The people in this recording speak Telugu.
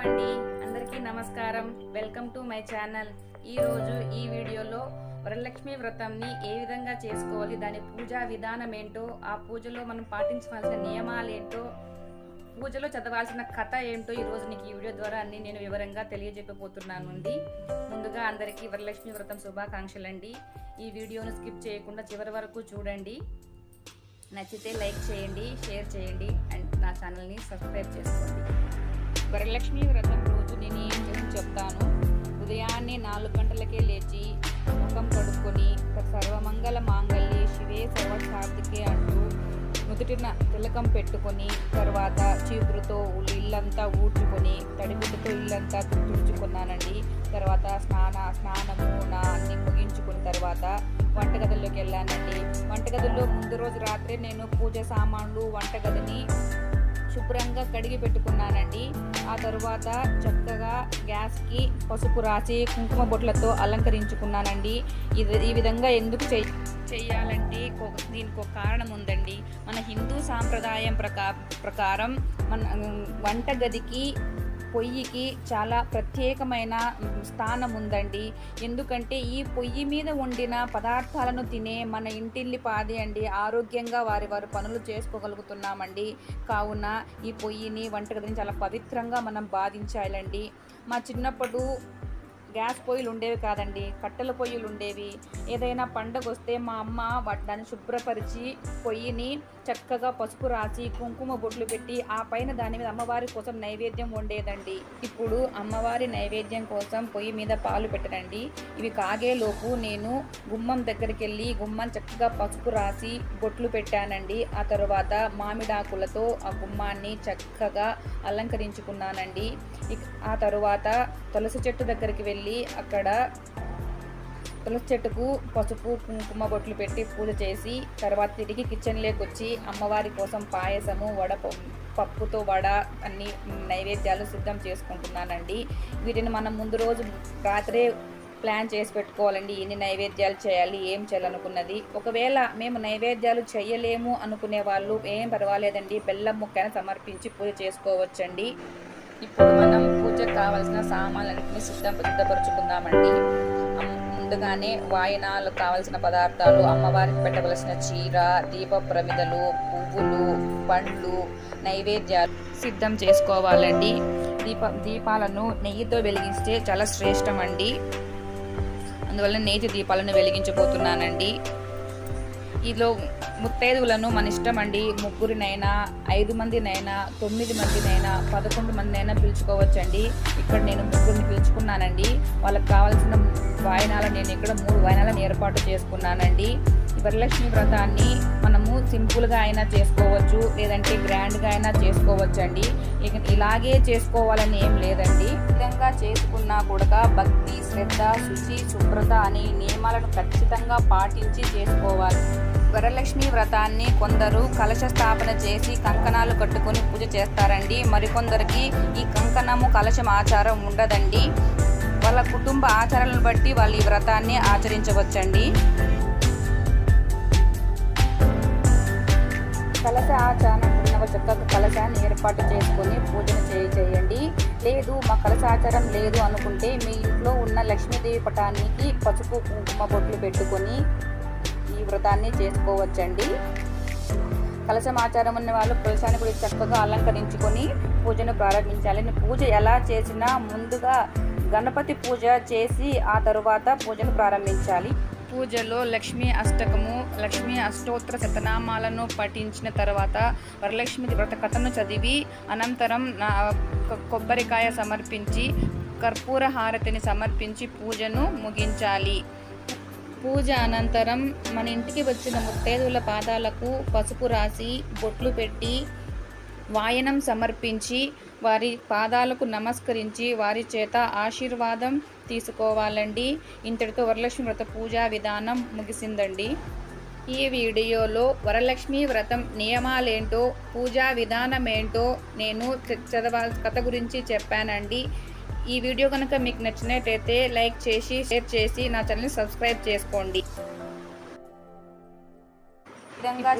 అండి. అందరికీ నమస్కారం. వెల్కమ్ టు మై ఛానల్ ఈరోజు ఈ వీడియోలో వరలక్ష్మి వ్రతంని ఏ విధంగా చేసుకోవాలి దాని పూజా విధానం ఏంటో ఆ పూజలో మనం పాటించవలసిన నియమాలు ఏంటో పూజలో చదవాల్సిన కథ ఏంటో ఈరోజు నీకు ఈ వీడియో ద్వారా అన్ని నేను వివరంగా తెలియజెప్పబోతున్నాను అండి. ముందుగా అందరికీ వరలక్ష్మి వ్రతం శుభాకాంక్షలు అండి ఈ వీడియోను స్కిప్ చేయకుండా చివరి వరకు చూడండి. నచ్చితే లైక్ చేయండి షేర్ చేయండి అండ్ నా ఛానల్ని సబ్స్క్రైబ్ చేసుకోండి. వరలక్ష్మి వ్రతం రోజు నేను ఏం చేసి చెప్తాను? ఉదయాన్నే నాలుగు గంటలకే లేచి ముఖం కడుక్కొని సర్వమంగళ మాంగళ్యే శివే సర్వసార్థికే అంటూ నుదుటిన తిలకం పెట్టుకొని తర్వాత చీపురుతో ఇల్లంతా ఊడ్చుకొని తడిబిడ్డతో ఇల్లంతా తుడుచుకున్నానండి. తర్వాత స్నాన స్నానము నా అన్ని ముగించుకున్న తర్వాత వంటగదిలోకి వెళ్ళానండి. వంటగదిలో ముందు రోజు రాత్రి నేను పూజ సామాన్లు వంటగదిని శుభ్రంగా కడిగి పెట్టుకున్నానండి. ఆ తరువాత చక్కగా గ్యాస్కి పసుపు రాసి కుంకుమ బొట్లతో అలంకరించుకున్నానండి. ఇది ఈ విధంగా ఎందుకు చెయ్యి చెయ్యాలంటే దీనికి ఒక కారణం ఉందండి. మన హిందూ సాంప్రదాయం ప్రకా ప్రకారం మన వంటగదికి పొయ్యికి చాలా ప్రత్యేకమైన స్థానం ఉందండి ఎందుకంటే ఈ పొయ్యి మీద వండిన పదార్థాలను తినే మన ఇంటిల్లి పాది అండి ఆరోగ్యంగా వారి వారు పనులు చేసుకోగలుగుతున్నామండి. కావున ఈ పొయ్యిని వంటగదిని చాలా పవిత్రంగా మనం బాధించాలండి. మా చిన్నప్పుడు గ్యాస్ పొయ్యిలు ఉండేవి కాదండి. కట్టెల పొయ్యిలు ఉండేవి. ఏదైనా పండగ వస్తే మా అమ్మ దాన్ని శుభ్రపరిచి పొయ్యిని చక్కగా పసుపు రాసి కుంకుమ బొట్లు పెట్టి ఆ పైన దాని మీద అమ్మవారి కోసం నైవేద్యం వండేదండి. ఇప్పుడు అమ్మవారి నైవేద్యం కోసం పొయ్యి మీద పాలు పెట్టనండి. ఇవి కాగేలోపు నేను గుమ్మం దగ్గరికి వెళ్ళి గుమ్మం చక్కగా పసుపు రాసి బొట్లు పెట్టానండి. ఆ తర్వాత మామిడాకులతో ఆ గుమ్మాన్ని చక్కగా అలంకరించుకున్నానండి. ఆ తరువాత తులసి చెట్టు దగ్గరికి వెళ్ళి అక్కడ తులసి చెట్టుకు పసుపు కుంకుమ బొట్లు పెట్టి పూజ చేసి తర్వాత తిరిగి కిచెన్లోకి వచ్చి అమ్మవారి కోసం పాయసము వడ పప్పుతో వడ అన్ని నైవేద్యాలు సిద్ధం చేసుకుంటున్నానండి. వీటిని మనం ముందు రోజు రాత్రే ప్లాన్ చేసి పెట్టుకోవాలండి. ఎన్ని నైవేద్యాలు చేయాలి ఏం చేయాలనుకున్నది. ఒకవేళ మేము నైవేద్యాలు చేయలేము అనుకునే వాళ్ళు ఏం పర్వాలేదండి. బెల్లం ముక్కను సమర్పించి పూజ చేసుకోవచ్చండి. ఇప్పుడు మనం పూజకు కావాల్సిన సామాన్లన్నింటినీ సిద్ధం సిద్ధపరచుకుందామండి ముందుగానే వాయనాలు కావలసిన పదార్థాలు అమ్మవారికి పెట్టవలసిన చీర దీప ప్రమిదలు పువ్వులు పండ్లు నైవేద్యాలు సిద్ధం చేసుకోవాలండి. దీప దీపాలను నెయ్యితో వెలిగిస్తే చాలా శ్రేష్టమండి. అందువల్ల నేతి దీపాలను వెలిగించబోతున్నానండి. ఇదిలో ముత్తైదువులను మన ఇష్టం అండి. ముగ్గురినైనా ఐదు మందినైనా తొమ్మిది మందినైనా పదకొండు మందినైనా పిలుచుకోవచ్చండి. ఇక్కడ నేను ముగ్గురిని పిలుచుకున్నానండి. వాళ్ళకి కావాల్సిన వాయనాలు నేను ఇక్కడ మూడు వాయనాలను ఏర్పాటు చేసుకున్నానండి. వరలక్ష్మి వ్రతాన్ని మనము సింపుల్గా అయినా చేసుకోవచ్చు లేదంటే గ్రాండ్గా అయినా చేసుకోవచ్చు అండి ఇక ఇలాగే చేసుకోవాలని ఏం లేదండి. ఈ చేసుకున్నా కూడా భక్తి శ్రద్ధ శుచి శుభ్రత అనే నియమాలను ఖచ్చితంగా పాటించి చేసుకోవాలి. వరలక్ష్మి వ్రతాన్ని కొందరు కలశ స్థాపన చేసి కంకణాలు కట్టుకొని పూజ చేస్తారండి. మరికొందరికి ఈ కంకణము కలశం ఆచారం ఉండదండి. వాళ్ళ కుటుంబ ఆచారాలను బట్టి వాళ్ళు ఈ వ్రతాన్ని ఆచరించవచ్చండి. కలశ ఆచారం ఉన్న చక్కగా కలశాన్ని ఏర్పాటు చేసుకొని పూజను చేయ చేయండి. లేదు మా కలసాచారం లేదు అనుకుంటే మీ ఇంట్లో ఉన్న లక్ష్మీదేవి పటానికి పసుపు కుంకుమ బొట్లు పెట్టుకొని ఈ వ్రతాన్ని చేసుకోవచ్చండి. కలశమాచారం ఉన్న వాళ్ళు కలశాన్ని కూడా చక్కగా అలంకరించుకొని పూజను ప్రారంభించాలి. పూజ ఎలా చేసినా ముందుగా గణపతి పూజ చేసి ఆ తరువాత పూజను ప్రారంభించాలి. పూజలో లక్ష్మీ అష్టకము లక్ష్మీ అష్టోత్తర శతనామాలను పఠించిన తర్వాత వరలక్ష్మి వ్రత కథను చదివి అనంతరం నా కొబ్బరికాయ సమర్పించి కర్పూర హారతిని సమర్పించి పూజను ముగించాలి. పూజ అనంతరం మన ఇంటికి వచ్చిన ముత్తేదుల పాదాలకు పసుపు రాసి బొట్లు పెట్టి వాయనం సమర్పించి వారి పాదాలకు నమస్కరించి వారి చేత ఆశీర్వాదం తీసుకోవాలండి. ఇంతటితో వరలక్ష్మి వ్రత పూజా విధానం ముగిసిందండి. ఈ వీడియోలో వరలక్ష్మి వ్రతం నియమాలేంటో పూజా విధానం ఏంటో నేను చ- చదవ కథ గురించి చెప్పానండి. ఈ వీడియో కనుక మీకు నచ్చినట్టయితే లైక్ చేసి షేర్ చేసి నా ఛానల్ని సబ్స్క్రైబ్ చేసుకోండి. విధంగా